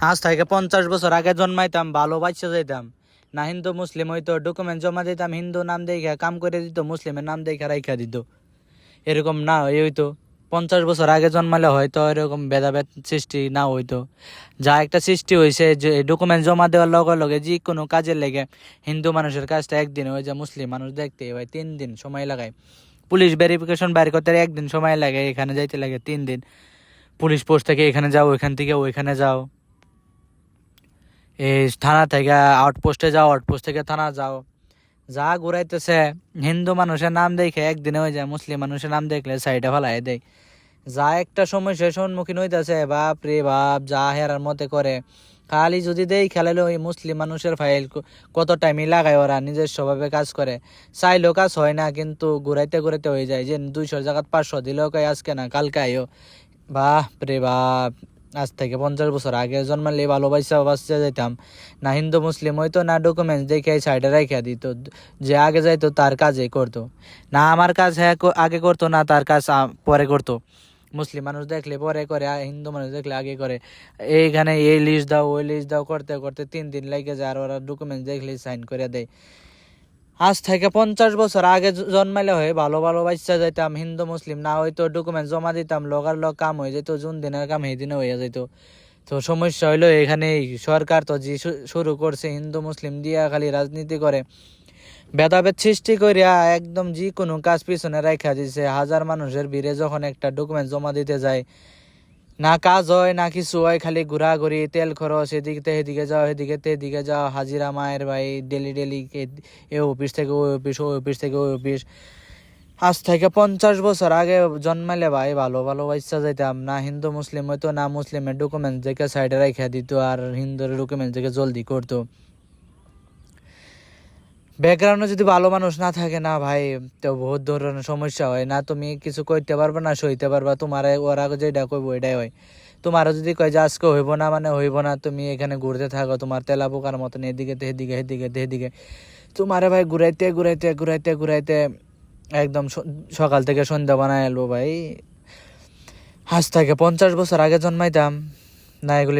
আজ থেকে পঞ্চাশ বছর আগে জন্মাইতাম ভালো বাচ্চা যাইতাম না হিন্দু, মুসলিম হইতো ডকুমেন্ট জমা দিতাম, হিন্দু নাম দেখে কাম করে দিত, মুসলিমের নাম দেখে রাইখা দিত। এরকম না, এই হইতো। পঞ্চাশ বছর আগে জন্মালে হয়তো এরকম ভেদাভেদ সৃষ্টি না হইতো। যা একটা সৃষ্টি হয়েছে যে ডকুমেন্ট জমা দেওয়ার লগে লগে যে কোনো কাজের লেগে হিন্দু মানুষের কাজটা একদিন হয়ে যায় মুসলিম মানুষ দেখতে হয়, তিন দিন সময় লাগায়। পুলিশ ভেরিফিকেশন বাইর করতে একদিন সময় লাগে, এখানে যাইতে লাগে তিন দিন। পুলিশ পোস্ট থেকে এখানে যাও ওইখান থেকে ওইখানে যাও। এই থানা থেকে আউটপোস্টে যাও আউটপোস্ট থেকে থানা যাও। যা ঘুরাইতেছে, হিন্দু মানুষের নাম দেখে একদিনে হয়ে যায়, মুসলিম মানুষের নাম দেখলে সাইডে ফেলাই দেয়। যা একটা সমস্যার সম্মুখীন হইতেছে, বাপ রে বাপ, যা হেরার মতে করে। খালি যদি দেই খেলালে ওই মুসলিম মানুষের ফাইল কত টাইমই লাগায় ওরা নিজস্বভাবে কাজ করে। চাইলেও কাজ হয় না, কিন্তু ঘুরাইতে ঘুরাইতে হয়ে যায়। যে দুইশোর জায়গাত পাঁচশো দিলেও কয় আজকে না, কালকে আইও। বাপ রে বাপ আজ থেকে পঞ্চাশ বছর আগে জন্মালে ভালোবাসা বাচ্চা যেতাম। না হিন্দু, মুসলিম হইতো, না ডকুমেন্টস দেখে সাইডে রেখে দিত, যে আগে যাইতো তার কাজই করতো। না আমার কাজ হ্যাঁ আগে করতো, না তার কাজ পরে করতো। মুসলিম মানুষ দেখলে পরে করে হিন্দু মানুষ দেখলে আগে করে। এইখানে এই লিস্ট দাও, ওই লিস্ট দাও, করতে করতে তিন দিন লেগে যায়, আর ওরা ডকুমেন্টস দেখলে সাইন করে দেয়। আজ থেকে পঞ্চাশ বছর আগে জন্মাইলে হয়ে, ভালো ভালো বাচ্চা যাইতাম, হিন্দু, মুসলিম, না হয়তো ডকুমেন্ট জমা দিতাম, লগার লগ কাম হয়ে যেত যোন দিনের কাম সেই দিনে হয়ে যেত তো সমস্যা হইল এখানে সরকার তো যে শুরু করছে, হিন্দু, মুসলিম দিয়া খালি রাজনীতি করে। ভেদাভেদ সৃষ্টি করিয়া একদম যে কোনো কাজ পিছনে রাখা দিছে। হাজার মানুষের ভিড়ে যখন একটা ডকুমেন্ট জমা দিতে যায় না কাজ হয়, না কিছু হয়, খালি ঘোরাঘুরি, তেল খরচ, এদিকে থেকে এদিকে যাও এদিকে এদিকে যাও, হাজিরা মায়ের ভাই ডেলি ডেলি এ অফিস থেকে ওই অফিস ওই অফিস থেকে ওই অফিস আজ থেকে পঞ্চাশ বছর আগে জন্মালে ভাই ভালো ভালো বাচ্চা যাইতাম। না হিন্দু মুসলিম হইতো, না মুসলিমের ডকুমেন্ট দেখে সাইডে রেখে দিত, আর হিন্দুর ডকুমেন্ট দেখে জলদি করতো। ব্যাকগ্রাউন্ডে যদি ভালো মানুষ না থাকে না ভাই, তো বহুত ধরনের সমস্যা হয়। না তুমি কিছু করতে পারবে না, সইতে পারবা। তোমার ওরা যেটা কইব এটাই হয়। তোমারও যদি কয় যে আজকে হইব না মানে হইব না, তুমি এখানে ঘুরতে থাকো, তোমার তেলা পোকার মতন এদিকে তে এদিকে এদিকে তে এদিকে তোমারে ভাই ঘুরাইতে ঘুরাইতে ঘুরাইতে ঘুরাইতে একদম সকাল থেকে সন্ধ্যা বানায় এলো ভাই। আজ থেকে পঞ্চাশ বছর আগে জন্মাইতাম, না এগুলি